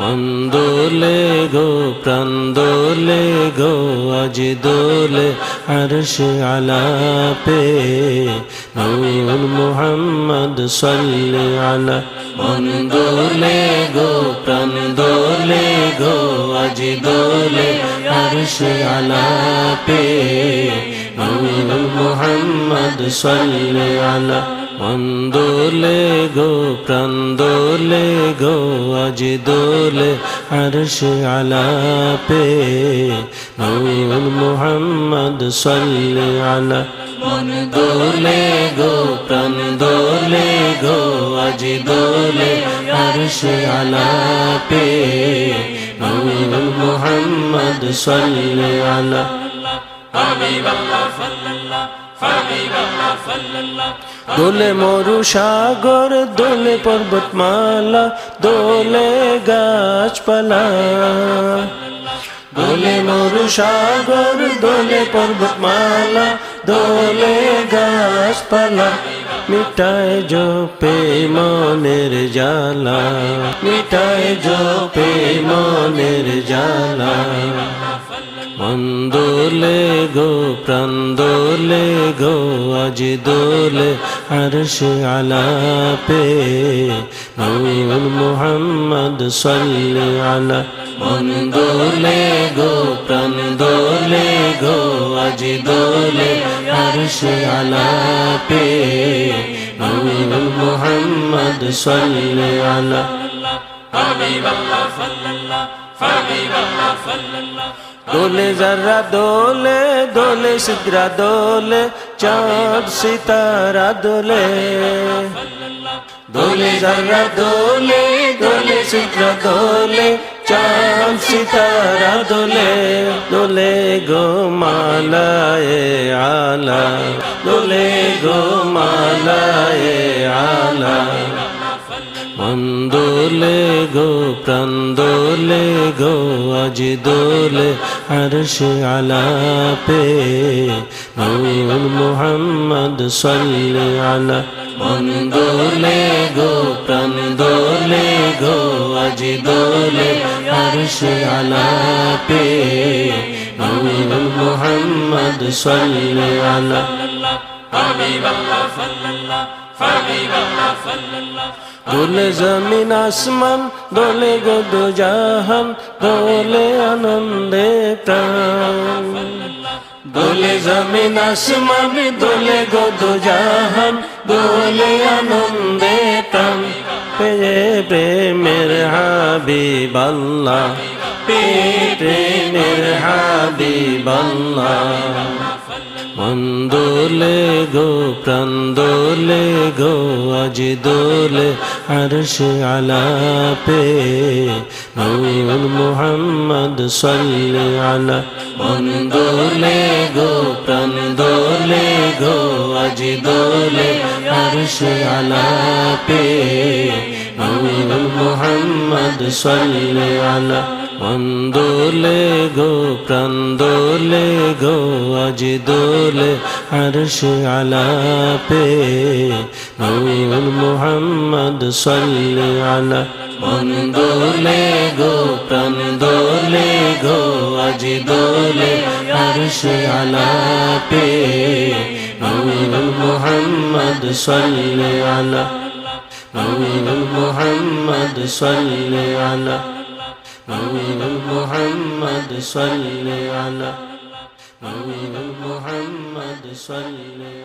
মন্দোলে গো প্রান্দোলে গো আজ দোলে আরশ আলাপে নূর মুহাম্মদ সাল্লি আলা মন্দোলে গো প্রান্দোলে গো আজ দোলে আরশ আলাপে নূর মুহাম্মদ সাল্লি আলা মন্দোলে গো, প্রান্দোলে গো, আজ দোলে আরশ আলাপে। নূর মুহাম্মদ সাল্লি আলা। মন্দোলে গো, প্রান্দোলে গো, আজ দোলে আরশ আলাপে। নূর মুহাম্মদ সাল্লি আলা। দোলে মরু সাগর, দোলে পর্বতমালা, দোলে গাছপালা। দোলে মরু সাগর, দোলে পর্বতমালা, দোলে গাছপালা। মিটায় জপে মনের জালা মিটায় জপে মনের জালা মন্দোলে গো প্রান্দোলে গো, আজ দোলে আরশ আলাপে। নূর মুহাম্মদ সাল্লি আলা। মন্দোলে গো প্রান্দোলে গো, আজ দোলে আরশ আলাপে। নূর মুহাম্মদ সাল্লি আলা। দোলে জর্রা দোলে দোলে সিদ্রা দোলে, চাঁদ সিতারা দোলে। দোলে জর্রা দোলে দোলে সিদ্রা দোলে, চাঁদ সিতারা দোলে। দোলে গো মালায়ে আলা, দোলে গো মালায়ে আলা। মন্দোলে গো, প্রান্দোলে গো, আজ দোলে আরশ আলাপে। নূর মুহাম্মদ সাল্লি আলা। মন্দোলে গো, প্রান্দোলে গো, আজ দোলে আরশ আলাপে। নূর মুহাম্মদ সাল্লি আলা। দোলে জমিন আসমান, দোলে গো দো জাহান, দোলে আনন্দে প্রাণ। দোলে জমিন আসমান, দোলে গো দো জাহান, দোলে আনন্দে প্রাণ। পেয়ে প্রেমের হাবিব আল্লাহ, পেয়ে প্রেমের হাবিব আল্লাহ। মন্দোলে গো, প্রান্দোলে গো, আজ দোলে আরশ আলাপে নূর মুহাম্মদ সাল্লি আলা মন্দোলে গো, প্রান্দোলে গো, আজ দোলে আরশ আলাপে নূর মুহাম্মদ সাল্লি আলা অন্দোলে গো, প্রান্দোলে গো, আজ দোলে আরশ আলাপে। নূর মোহাম্মদ সাল্লি আলা। অন্দোলে গো, প্রান্দোলে গো, আজ দোলে আরশ আলাপে। নূর মোহাম্মদ সাল্লি আলা। নূর মোহাম্মদ সাল্লি আলা। محمد صل على نور محمد صل على